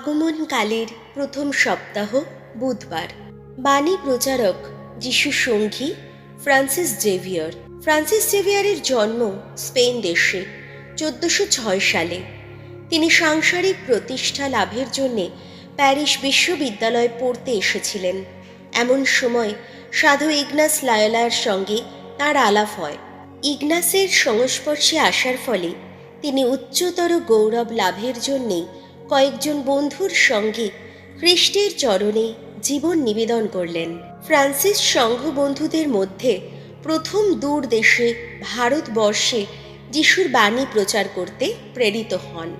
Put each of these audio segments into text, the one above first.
আগমনকালের প্রথম সপ্তাহ বুধবার। বাণী প্রচারক যিশু সঙ্গী ফ্রান্সিস জেভিয়ার। ফ্রান্সিস জেভিয়ারের জন্ম স্পেন দেশে চোদ্দশো ছয় সালে। তিনি সাংসারিক প্রতিষ্ঠা লাভের জন্যে প্যারিস বিশ্ববিদ্যালয়ে পড়তে এসেছিলেন। এমন সময় সাধু ইগনাস লায়লার সঙ্গে তার আলাপ হয়। ইগনাসের সংস্পর্শে আসার ফলে তিনি উচ্চতর গৌরব লাভের জন্যেই কয়েকজন বন্ধুর সঙ্গে খ্রিস্টের চরণে জীবন নিবেদন করলেন। ফ্রান্সিস সংঘ বন্ধুদের মধ্যে প্রথম দূর দেশে ভারতবর্ষে যিশুর বাণী প্রচার করতে প্রেরিত হন।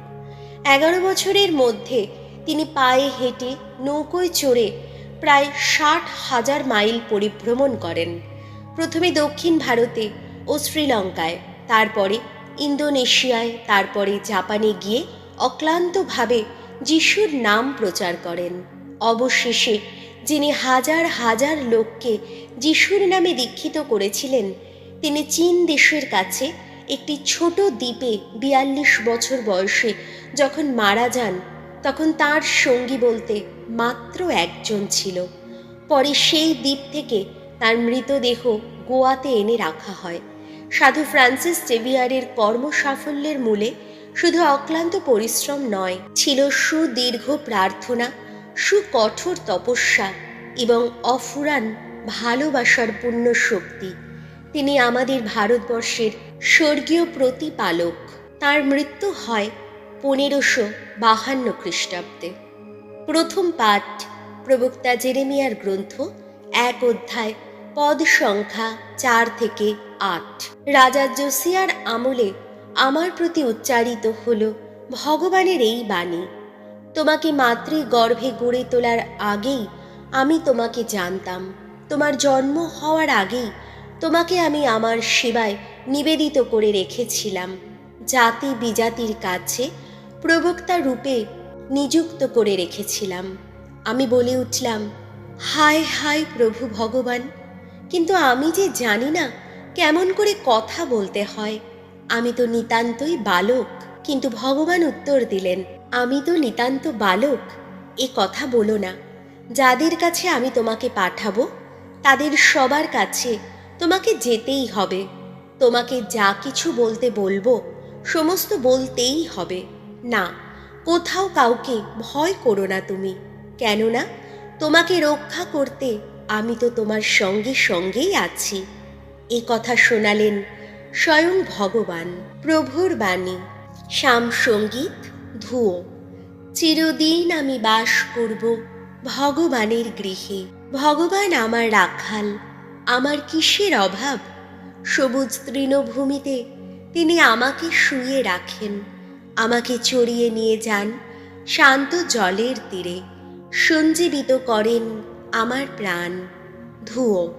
এগারো বছরের মধ্যে তিনি পায়ে হেঁটে নৌকোয় চড়ে প্রায় ষাট হাজার মাইল পরিভ্রমণ করেন। প্রথমে দক্ষিণ ভারতে ও শ্রীলঙ্কায়, তারপরে ইন্দোনেশিয়ায়, তারপরে জাপানে গিয়ে অক্লান্তভাবে যিশুর নাম প্রচার করেন। অবশেষে যিনি হাজার হাজার লোককে যিশুর নামে দীক্ষিত করেছিলেন, তিনি চীন দেশের কাছে একটি ছোট দ্বীপে বিয়াল্লিশ বছর বয়সে যখন মারা যান, তখন তার সঙ্গী বলতে মাত্র একজন ছিল। পরে সেই দ্বীপ থেকে তার মৃতদেহ গোয়াতে এনে রাখা হয়। সাধু ফ্রান্সিস জেভিয়ারের কর্ম সাফল্যের মূলে শুধু অক্লান্ত পরিশ্রম নয়, ছিল সুদীর্ঘ প্রার্থনা, সুকঠোর তপস্যা এবং অফুরান ভালোবাসার পূর্ণ শক্তি। তিনি আমাদের ভারতবর্ষের স্বর্গীয় প্রতিপালক। তার মৃত্যু হয় পনেরোশো বাহান্ন খ্রিস্টাব্দে। প্রথম পাঠ, প্রবক্তা জেরেমিয়ার গ্রন্থ, এক অধ্যায়, পদ সংখ্যা চার থেকে আট। রাজা জোসিয়ার আমলে আমার প্রতি উচ্চারিত হল ভগবানের এই বাণী। তোমাকে মাতৃ গর্ভে গড়ে তোলার আগেই আমি তোমাকে জানতাম। তোমার জন্ম হওয়ার আগেই তোমাকে আমি আমার সেবায় নিবেদিত করে রেখেছিলাম। জাতি বিজাতির কাছে প্রবক্তা রূপে নিযুক্ত করে রেখেছিলাম। আমি বলে উঠলাম, হায় হায় প্রভু ভগবান, কিন্তু আমি যে জানি না কেমন করে কথা বলতে হয়। আমি তো নিতান্তই বালক, কিন্তু ভগবান উত্তর দিলেন, আমি তো নিতান্ত বালক, এ কথা বলো না। যাদের কাছে আমি তোমাকে পাঠাবো, তাদের সবার কাছে তোমাকে যেতেই হবে। তোমাকে যা কিছু বলতে বলব, সমস্ত বলতেই হবে। না, কোথাও কাউকে ভয় করো না তুমি, কেননা তোমাকে রক্ষা করতে আমি তো তোমার সঙ্গে সঙ্গেই আছি। এ কথা শোনালেন স্বয়ং ভগবান প্রভুর বাণী। শ্যাম সংগীত, ধুয়ো। চিরদিন আমি বাস করব ভগবানের গৃহে। ভগবান আমার রাখাল, আমার কিসের অভাব? সবুজ তৃণভূমিতে তিনি আমাকে শুয়ে রাখেন। আমাকে চড়িয়ে নিয়ে যান শান্ত জলের তীরে। সঞ্জীবিত করেন আমার প্রাণ। ধুয়ো।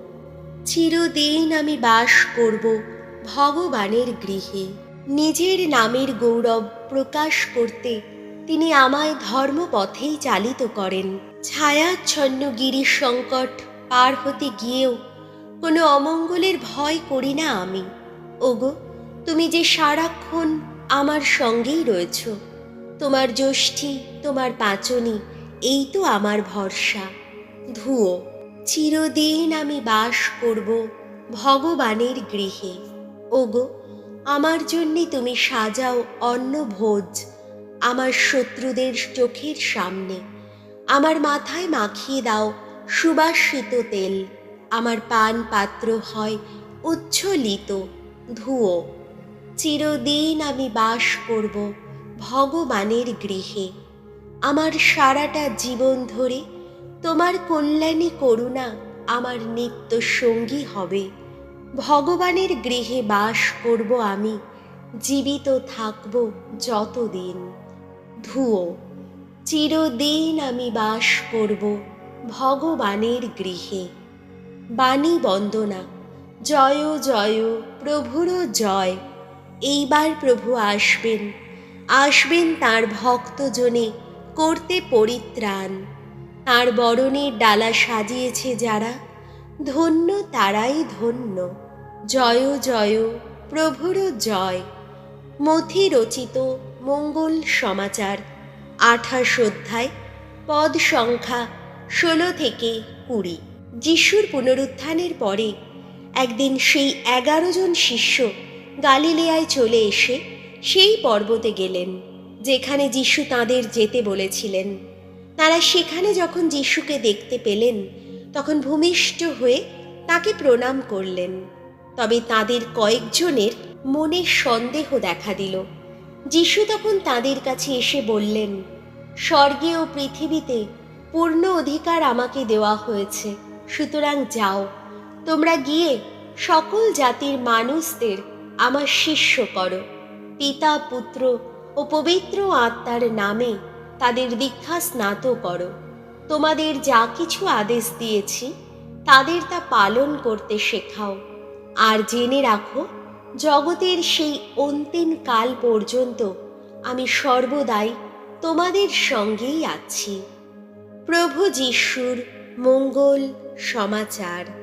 চিরদিন আমি বাস করব ভগবানের গৃহে। নিজের নামের গৌরব প্রকাশ করতে তিনি আমায় ধর্মপথেই চালিত করেন। ছায়াচ্ছন্ন গিরি সংকট পার হতে গিয়েও কোনো অমঙ্গলের ভয় করি না আমি। ওগো, তুমি যে সারাক্ষণ আমার সঙ্গেই রয়েছ, তোমার জ্যোষ্ঠী তোমার পাঁচনি, এই তো আমার ভরসা। ধুয়ো চিরদিন আমি বাস করব ভগবানের গৃহে। ওগো, আমার জন্যে তুমি সাজাও অন্ন ভোজ আমার শত্রুদের চোখের সামনে। আমার মাথায় মাখিয়ে দাও সুবাসিত তেল। আমার পান পাত্র হয় উচ্ছলিত ধুয়ো। চিরদিন আমি বাস করব ভগবানের গৃহে। আমার সারাটা জীবন ধরে তোমার কল্যাণী করুণা আমার নিত্য সঙ্গী হবে। ভগবানের গৃহে বাস করব আমি, জীবিত থাকব যতদিন। ধুয়ো চিরদিন আমি বাস করব ভগবানের গৃহে। বাণী বন্দনা, জয় জয়, প্রভুর জয়। এইবার প্রভু আসবেন আসবেন তার ভক্তজনে করতে পরিত্রাণ। তার বরণের ডালা সাজিয়েছে যারা ধন্য তারাই ধন্য। জয় জয়, প্রভুর জয়। মথি রচিত মঙ্গল সমাচার। আঠাশ অধ্যায়, পদ সংখ্যা ষোলো থেকে কুড়ি। যিশুর পুনরুত্থানের পরে একদিন সেই এগারো জন শিষ্য গালিলেয়ায় চলে এসে সেই পর্বতে গেলেন, যেখানে যিশু তাদের যেতে বলেছিলেন। তারা সেখানে যখন যিশুকে দেখতে পেলেন তখন ভূমিষ্ঠ হয়ে তাকে প্রণাম করলেন। তবে তাদের কয়েকজনের মনে সন্দেহ দেখা দিল। যিশু তখন তাদের কাছে এসে বললেন, স্বর্গে ও পৃথিবীতে পূর্ণ অধিকার আমাকে দেওয়া হয়েছে, সুতরাং যাও। তোমরা গিয়ে সকল জাতির মানুষদের আমার শিষ্য করো। পিতা, পুত্র ও পবিত্র আত্মার নামে তাদের দীক্ষা স্নাত করো। তোমাদের যা কিছু আদেশ দিয়েছি, তাদের তা পালন করতে শেখাও। আর জেনে রাখো, জগতের সেই অন্তিম কাল পর্যন্ত আমি সর্বদাই তোমাদের সঙ্গেই আছি। প্রভু যিশুর মঙ্গল সমাচার।